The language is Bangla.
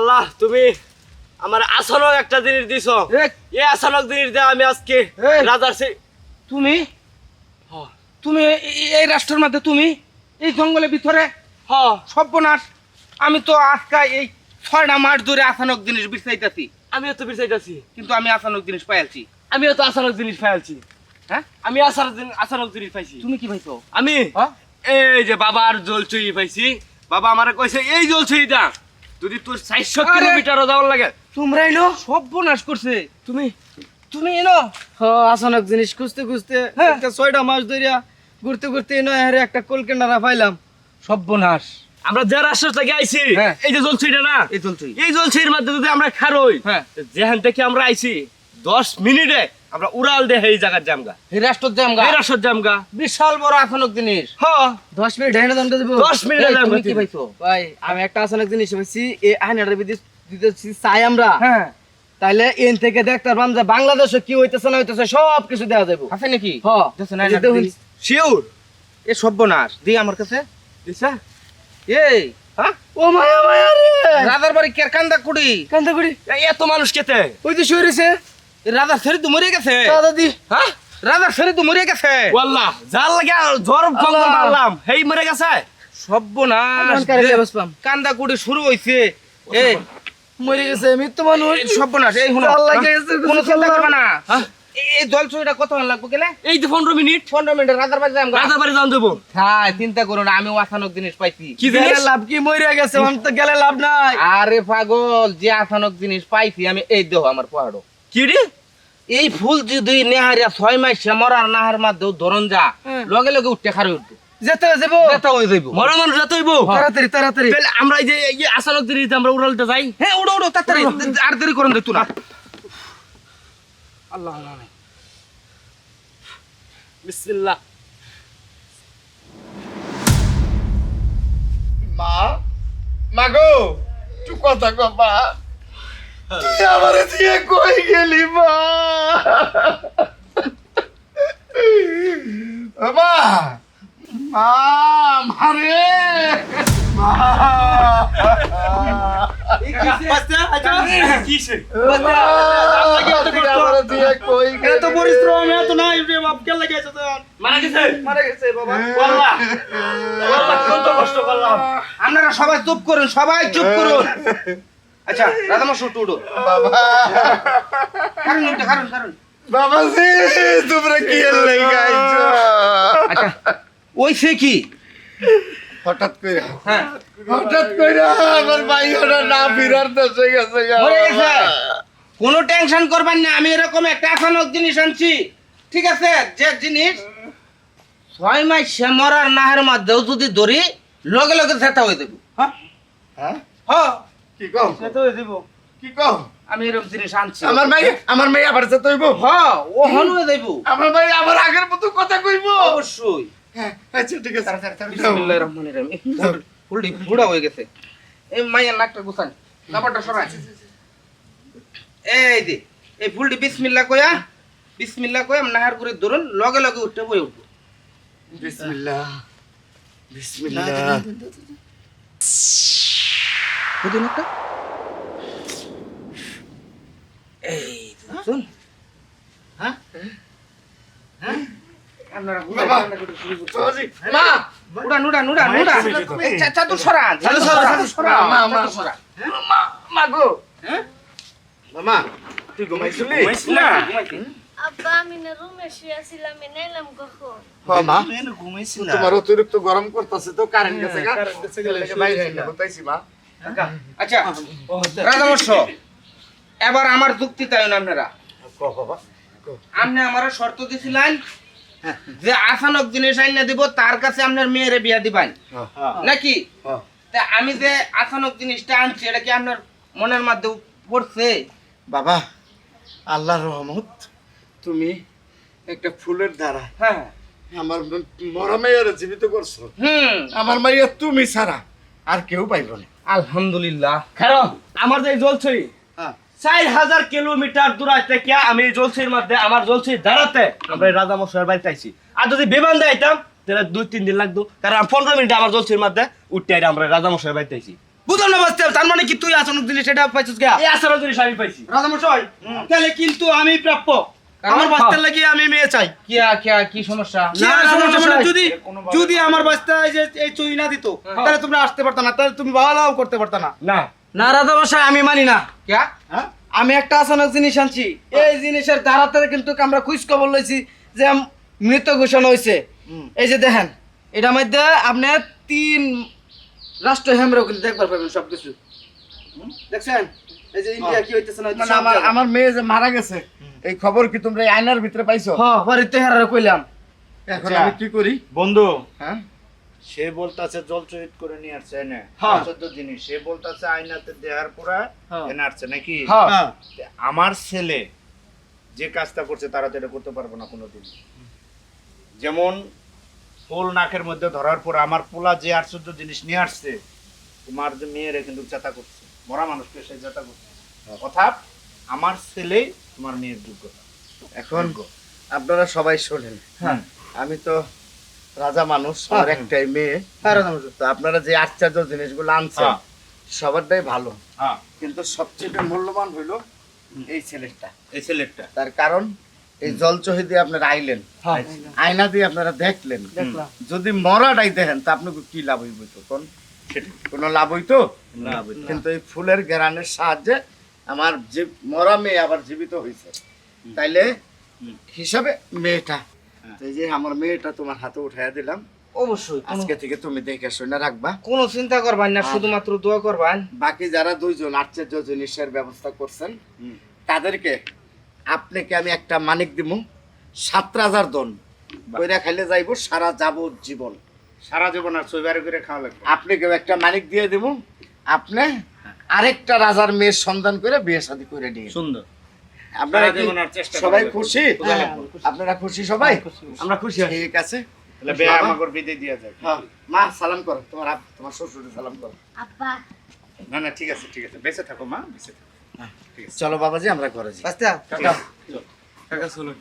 আল্লাহ তুমি আমার আসানক একটা জিনিস দিছো। এ, এই আসানক জিনিস দিয়ে আমি আজকে রাজার সে তুমি? তুমি এই- রাষ্ট্রের মধ্যে তুমি? এই জঙ্গলের ভিতরে? হ। সর্বনাশ। আমি তো আজকে এই ছয়টা মাস ধরে আসানক জিনিস বিচাইতেছি আমিও তো বিচাইতাছি কিন্তু আমি আসানক জিনিস পাইছি আমিও তো আসানক জিনিস পাইছি হ্যাঁ? আমি আসার আসানক জিনিস পাইছি। তুমি কি পাইছো? আমি? হ্যাঁ? এই যে বাবার জলচুই পাইছি। বাবা আমারে কইছে এই জলচুইটা যদি তোর চারশো! কিলোমিটারও যাওয়ার লাগে। তোমরা এলো? সর্বনাশ করছে। তুমি? তুমি এলো? হ আসানক জিনিস খুঁজতে খুঁজতে হ্যাঁ। একটা ছয়টা মাস ধরিয়া ঘুরতে ঘুরতে নয় হারে একটা কলকেন্ডারা পাইলাম। সর্বনাশ। আমরা যে রাষ্ট্র থেকে আইছি হ্যাঁ। এই যে জলচুইটা না? এই চলছে এই জলসির মধ্যে যদি আমরা খারই হ্যাঁ। যেখান থেকে আমরা আইছি দশ মিনিটে আমরা উড়াল দে এই জায়গার জামগা এই রাষ্ট্রের জামগা এই রাষ্ট্র জামগা বিশাল বড় আসানক জিনিস। হ। দশ মিনিট দেবো। মিনিটে এই, জামগা তুমি কি পাইছো? ভাই আমি একটা আসানক জিনিস পাইছি এই দিতেছি চাই আমরা। হ্যাঁ। তাইলে এন থেকে দেখতে পারলাম যে বাংলাদেশে কি হইতেছে না হইতেছে সব কিছু দেওয়া যাব আছে নাকি? হ। দেখছ না, এই না, দেখুন, শিওর এ সর্বনাশ। দি আমার কাছে। দিছা? এই। হ্যাঁ ও মায়া মায়া রে। রাজার বাড়ি কেরকান্দা কুড়ি? কান্দা এই এত মানুষ কেতে? ওই তো শুয়ে রয়েছে। রাজার ছেড়ে তো মরে গেছে। দাদা দি। হ্যাঁ? রাজার তো মরে গেছে। ওয়াল্লাহ। যার লাগে জ্বর জঙ্গল মারলাম হেই মরে গেছে। সর্বনাশ কান্দা কুড়ি শুরু হইছে। এই মরে গেছে মৃত্যু মানুষ। সর্বনাশ এই হুনো জাল লাগে গেছে, কোনো চিন্তা জাল। করবে না। হ্যাঁ? এই- জল চুরিটা কত লাগবে গেলে? এই তো পনেরো মিনিট। পনেরো মিনিট রাজার বাড়ি যাম রাজা বাড়ি যান দেবো হ্যাঁ চিন্তা করো না আমি আসানক জিনিস পাইছি। কি জিনিস? লাভ কি? মরে গেছে অন তো গেলে লাভ নাই। আরে পাগল যে আসানক জিনিস পাইছি আমি এই দেহ আমার পাহাড়ো। কি রে? এই ফুল যদি নেহারিয়া ছয় মাস মরার নাহার মধ্যে ধরন যা হ্যাঁ। লগে লগে উঠতে খারে উঠবো যেতে যাব ব্যথা হয়ে যাইব। মরা মানুষ যত হইব? তাড়াতাড়ি তাড়াতাড়ি। তাহলে আমরা এই যে এই যে আসানক আমরা উড়ালতে যাই? হ্যাঁ উড়ো উড়ো তাড়াতাড়ি। আর দেরি করেন দেখতো না আল্লাহ আল্লাহ বিসমিল্লাহ। মা মাগো তুই কথা কো মা। তুই আমারে দিয়ে কই গেলি মা? মা! মা মারে মা! এত পরিশ্রম এত নাই রে বাপ কে তো মারা গেছে? মারা গেছে বাবা। ওয়াল্লাহ। ওয়াল্লাহ কত কষ্ট করলাম। আপনারা সবাই চুপ করুন সবাই চুপ করুন। আচ্ছা রাধা মাস উঠো উঠো। বাবা কারণ উঠে কারণ কারণ। বাবাজি তোমরা কি এর লাইগা আইছো? আচ্ছা ওই সে কি? হঠাৎ কইরা হ্যাঁ। হঠাৎ কইরা আমার ভাই ওরা না ফিরার দেশে গেছে। কোনো টেনশন করবেন না আমি এরকম একটা আসানক জিনিস আনছি। ঠিক আছে? যে জিনিস ছয় মাস সে মরার নাহের মধ্যেও যদি ধরি লগে লগে সেটা হয়ে দেবো হ্যাঁ? হ্যাঁ? হ্যাঁ। কি কও সে তো দিব কি কও আমি এরকম জিনিস আনছি। আমার ভাই আমার মেয়ে আবার যেতে হইব? হ্যাঁ ও হন দেব আমার ভাই আবার আগের মতো কথা কইব? অবশ্যই। হ্যাঁ আচ্ছা ঠিক আছে। বিসমিল্লাহির রহমানির রহিম। হয়ে গেছে। এই মায়ের নাকটা গুছান। কাপড়টা সরাই। এই যে এই ফুলটি বিসমিল্লাহ কয়া বিসমিল্লাহ কয়া নাহার করে ধরুন লগে লগে উঠতে বই উঠবো। বিসমিল্লাহ। বিসমিল্লাহ। বুঝুন একটা? এই শুন হ্যাঁ? হ্যাঁ? তুই ঘুমাইছিলি? আব্বা আমি না রুমে শুয়েছিলাম কখন? হ্যাঁ মা। তোমার অতিরিক্ত গরম করতেছে তো কারেন্ট গেছে গা। বাইরে আইনা মা। আচ্ছা রাজামর্ষ এবার আমার যুক্তি তাই আপনারা? আপনি আমার শর্ত দিছিলেন যে আসানক জিনিস আইনা দিব তার কাছে আপনার মেয়েরে বিয়া দিবেন। নাকি? হ্যাঁ। তা আমি যে আসানক জিনিসটা আনছি এটা কি আপনার মনের মধ্যে পড়ছে? বাবা আল্লাহর রহমত তুমি একটা ফুলের দ্বারা হ্যাঁ। আমার মরা মেয়ের জীবিত করছ। হুম। আমার মাইয়া তুমি ছাড়া আর কেউ পাইব না। আলহামদুলিল্লাহ। কারণ আমার যে জলছই হ্যাঁ। চার হাজার কিলোমিটার দূরাই থেকে আমি এই জলছির মধ্যে আমার জলছির দাঁড়াতে আমরা রাজা মশাইয়ের বাড়িতে আইছি। আর যদি বিমান দিয়ে আইতাম তাহলে দুই তিন দিন লাগতো। কারণ পনেরো মিনিট আমার জলছির মধ্যে উঠতে আইলে আমরা রাজা মশাইয়ের বাড়িতে আইছি। বুঝলাম না বাঁচতে তার মানে কি তুই আসন জিনিস এটা পাইছিস গা এই আসার জিনিস আমি পাইছি। রাজামশাই তাহলে কিন্তু আমি প্রাপ্য। আমার বাচ্চার লাগি আমি মেয়ে চাই। কি সমস্যা? মানে যদি যদি আমার যে এই চুই না দিত তাহলে তোমরা আসতে পারতা না তাহলে তুমি ভালোও করতে পারতা না। না। আমি মানি না। কে আমি একটা আসানক জিনিস আনছি। এই জিনিসের দ্বারাতে কিন্তু আমরা খুশ খবর লইছি যে মৃত ঘোষণা হয়েছে এই যে দেখেন এটার মধ্যে আপনি তিন রাষ্ট্র হেমরাও কিন্তু দেখবার পাবেন সবকিছু। দেখছেন? এই যে ইন্ডিয়া কি হইতেছে না মানে আমার আমার মেয়ে যে মারা গেছে এই খবর কি তোমরা আয়নার ভিতরে পাইছো? হ্যাঁ পরে তেহারা কইলাম। এখন আচ্ছা। আমি কি করি? বন্ধু হ্যাঁ? সে বলতাছে জল চরিত করে নিয়ে আসছে এনে হ্যাঁ। চোদ্দ জিনিস। সে বলতাছে আয়নাতে দেহার পুরা। এনে আসছে নাকি? হ্যাঁ। আমার ছেলে যে কাজটা করছে তারা তো এটা করতে পারব না কোনোদিন। যেমন ফুল নাকের মধ্যে ধরার পর আমার পোলা যে আশ্চর্য জিনিস নিয়ে আসছে তোমার যে মেয়েরা কিন্তু চেতা করছে মরা মানুষকে সে চেতা করছে। অর্থাৎ আমার ছেলেই তোমার মেয়ের যোগ্যতা। এখন আপনারা সবাই শোনেন। হ্যাঁ। আমি তো রাজা মানুষ আমার হ্যাঁ। একটাই মেয়ে। হ্যাঁ তো আপনারা যে আশ্চর্য জিনিসগুলো আনছেন হ্যাঁ। সবারটাই ভালো। হ্যাঁ। কিন্তু সবচেয়ে মূল্যবান হইল এই ছেলেটা। এই ছেলেটা। তার কারণ এই জল চহিদি আপনারা আইলেন। হ্যাঁ। আয়না দিয়ে আপনারা দেখলেন। যদি মরাটাই দেখেন তা আপনাকে কি লাভ হইব তখন? কোনো লাভ হইতো না। কিন্তু এই ফুলের গেরানের সাহায্যে আমার মরা মেয়ে আবার জীবিত হয়েছে তাইলে হিসাবে মেয়েটা। এই যে আমার মেয়েটা তোমার হাতে উঠাইয়া দিলাম। অবশ্যই আজকে থেকে তুমি দেখে শুনে রাখবা। কোনো চিন্তা করবেন না শুধুমাত্র দোয়া করবেন। বাকি যারা দুইজন আশ্চর্য জিনিসের ব্যবস্থা করছেন তাদেরকে আপনাকে আমি একটা মানিক দিব সাত হাজার দন। কইরা খাইলে যাইব সারা জীবন। সারা জীবন আর ছবিবারে করে খাওয়া লাগবে। আপনাকেও একটা মানিক দিয়ে দিব আপনি আরেকটা রাজার মেয়ের সন্ধান করে বিয়ে শাদী করে নিয়ে সুন্দর। আপনারা কি সবাই খুশি? হ্যাঁ, আপনারা খুশি সবাই? আমরা খুশি। আছি। ঠিক আছে। হ্যাঁ, মা সালাম করো। তোমার আপ- তোমার শ্বশুরে সালাম করো। না না ঠিক আছে ঠিক আছে। বেঁচে থাকো মা বেঁচে থাকো। চলো বাবাজি আমরা ঘরে যাই। কাকা চলো।